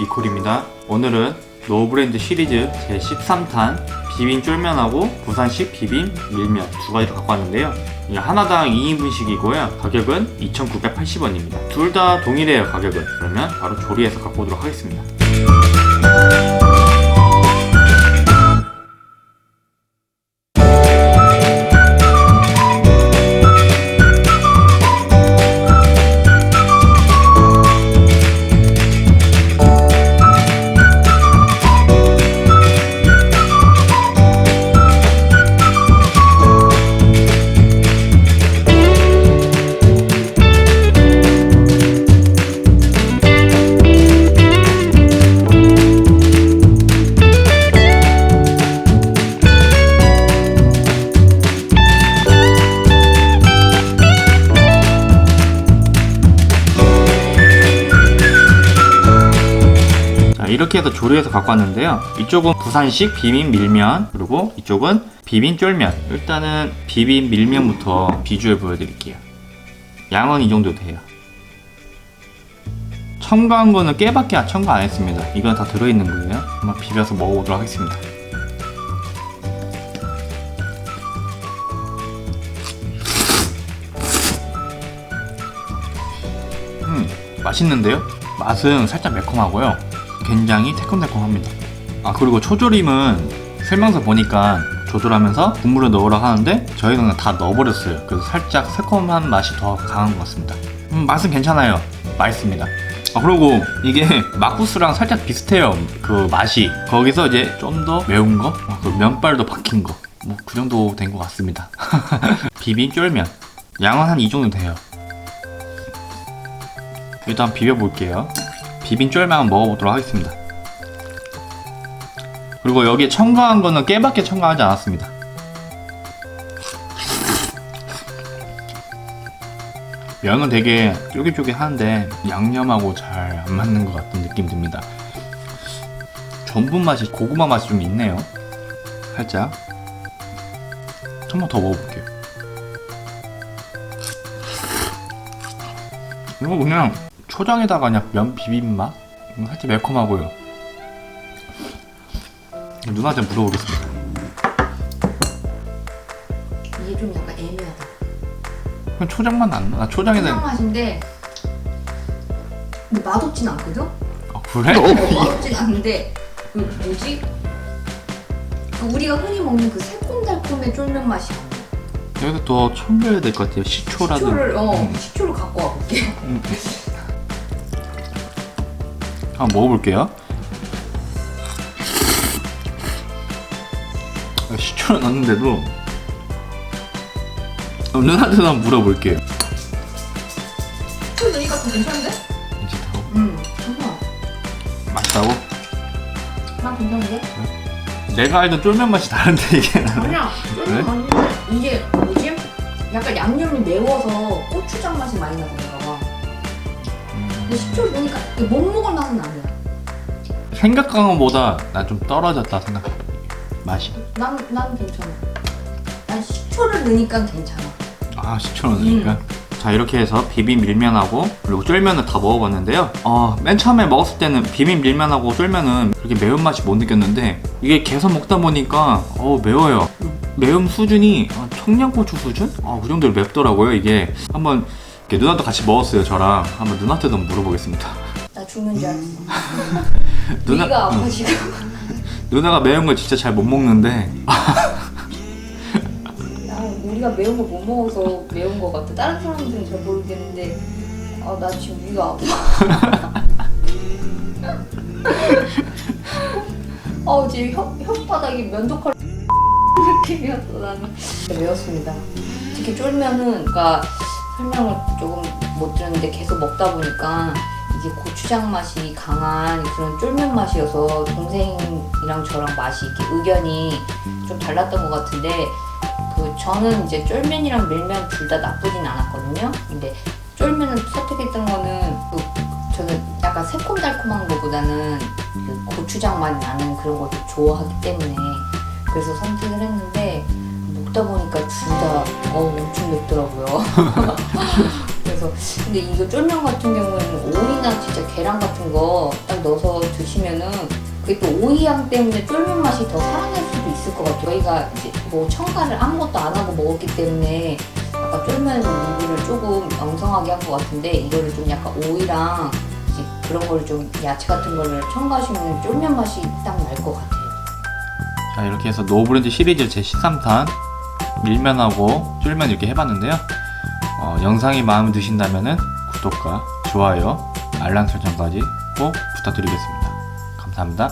이콜입니다. 오늘은 노브랜드 시리즈 제13탄 비빔 쫄면하고 부산식 비빔 밀면 두 가지를 갖고 왔는데요. 이 하나당 2인분씩이고요. 가격은 2,980원입니다. 둘 다 동일해요, 가격은. 그러면 바로 조리해서 갖고 오도록 하겠습니다. 이렇게 해서 조리해서 갖고 왔는데요. 이쪽은 부산식 비빔 밀면, 그리고 이쪽은 비빔 쫄면. 일단은 비빔 밀면부터 비주얼 보여드릴게요. 양은 이 정도 돼요. 첨가한 거는 깨밖에 첨가 안 했습니다. 이건 다 들어있는 거예요. 한번 비벼서 먹어보도록 하겠습니다. 음, 맛있는데요? 맛은 살짝 매콤하고요. 굉장히 새콤달콤합니다. 아 그리고 초조림은 설명서 보니까 조절하면서 국물을 넣으라 하는데 저희는 다 넣어버렸어요. 그래서 살짝 새콤한 맛이 더 강한 것 같습니다. 음, 맛은 괜찮아요. 맛있습니다. 아 그리고 이게 막국수랑 살짝 비슷해요. 그 맛이 거기서 이제 좀 더 매운 거, 어, 그 면발도 박힌 거, 뭐 그 정도 된 것 같습니다. 비빔 쫄면 양은 한 이 정도 돼요. 일단 비벼볼게요. 비빔 쫄면 먹어보도록 하겠습니다. 그리고 여기에 첨가한 거는 깨밖에 첨가하지 않았습니다. 면은 되게 쫄깃쫄깃한데 양념하고 잘 안 맞는 것 같은 느낌 듭니다. 전분 맛이 고구마 맛이 좀 있네요. 살짝. 한 번 더 먹어볼게요. 이거 그냥 초장에다가 그냥 면 비빔맛? 음, 살짝 매콤하고요. 누나한테 물어보겠습니다. 이게 좀 약간 애매하다. 그럼 초장만 안 나? 나 초장에다. 초장 맛인데 근데 맛없진 않거든? 아, 그래? 어, 맛없진 않은데 그 뭐지? 그 우리가 흔히 먹는 그 새콤달콤의 쫄면 맛이 여기서 더 첨가해야 될 것 같아요. 시초라든. 시초를 어 음. 시초를 갖고 와볼게. 음. 한번 먹어볼게요. 아, 시초를 넣었는데도 어, 누나한테 한번 물어볼게요. 그 너희가 더 괜찮은데? 괜찮다고? 음 잠깐. 맛있다고? 난 괜찮은데? 내가 알던 쫄면 맛이 다른데 이게. 아니야. 쫄면 맛인데 이게 뭐지? 약간 양념이 매워서 고추장 맛이 많이 봐. 근데 시초를 넣으니까 이게 못 먹을 맛은 아니야. 생각한 것보다 나 좀 떨어졌다 생각. 맛이. 난, 난 괜찮아. 난 식초를 넣으니까 괜찮아. 아, 10천 원이니까. 자, 이렇게 해서 비빔 밀면하고 그리고 쫄면을 다 먹어봤는데요. 어, 맨 처음에 먹었을 때는 비빔 밀면하고 쫄면은 그렇게 매운 맛이 못 느꼈는데 이게 계속 먹다 보니까 어, 매워요. 매움 수준이 어, 청양고추 수준? 어, 그 정도로 맵더라고요, 이게. 한번 이렇게 누나도 같이 먹었어요, 저랑. 한번 누나한테도 한번 물어보겠습니다. 나 죽는 줄 알았어. 누나, 위가 아파 응. 지금. 누나가 매운 걸 진짜 잘 못 먹는데 나 우리가 매운 거 못 먹어서 매운 거 같아. 다른 사람들은 잘 모르겠는데 아 나 지금 위가 아파. 어 지금 혓 혓바닥이 면도칼 느낌이었어 나는. 매웠습니다. 특히 쫄면은 그러니까 설명을 조금 못 들었는데 계속 먹다 보니까 이게 고추장 맛이 강한 그런 쫄면 맛이어서 동생이랑 저랑 맛이 이렇게 의견이 좀 달랐던 것 같은데 그 저는 이제 쫄면이랑 밀면 둘 다 나쁘진 않았거든요. 근데 쫄면을 선택했던 거는 그 저는 약간 새콤달콤한 거보다는 그 고추장 맛이 나는 그런 것도 좋아하기 때문에 그래서 선택을 했는데 먹다 보니까 둘다 어, 엄청 맵더라고요. 그래서 근데 이거 쫄면 같은 경우에는 오이나 진짜 계란 같은 거 딱 넣어서 드시면은 그게 또 오이향 때문에 쫄면 맛이 더 살아날 수도 있을 것 같아요. 저희가 이제 뭐 첨가를 아무것도 안 하고 먹었기 때문에 아까 쫄면 리뷰를 조금 엉성하게 한 것 같은데 이거를 좀 약간 오이랑 이제 그런 거를 좀 야채 같은 거를 첨가하시면 쫄면 맛이 딱 날 것 같아요. 자 이렇게 해서 노브랜드 시리즈 제 13탄 밀면하고 쫄면 이렇게 해봤는데요. 어, 영상이 마음에 드신다면 구독과 좋아요 알람 설정까지 꼭 부탁드리겠습니다. 감사합니다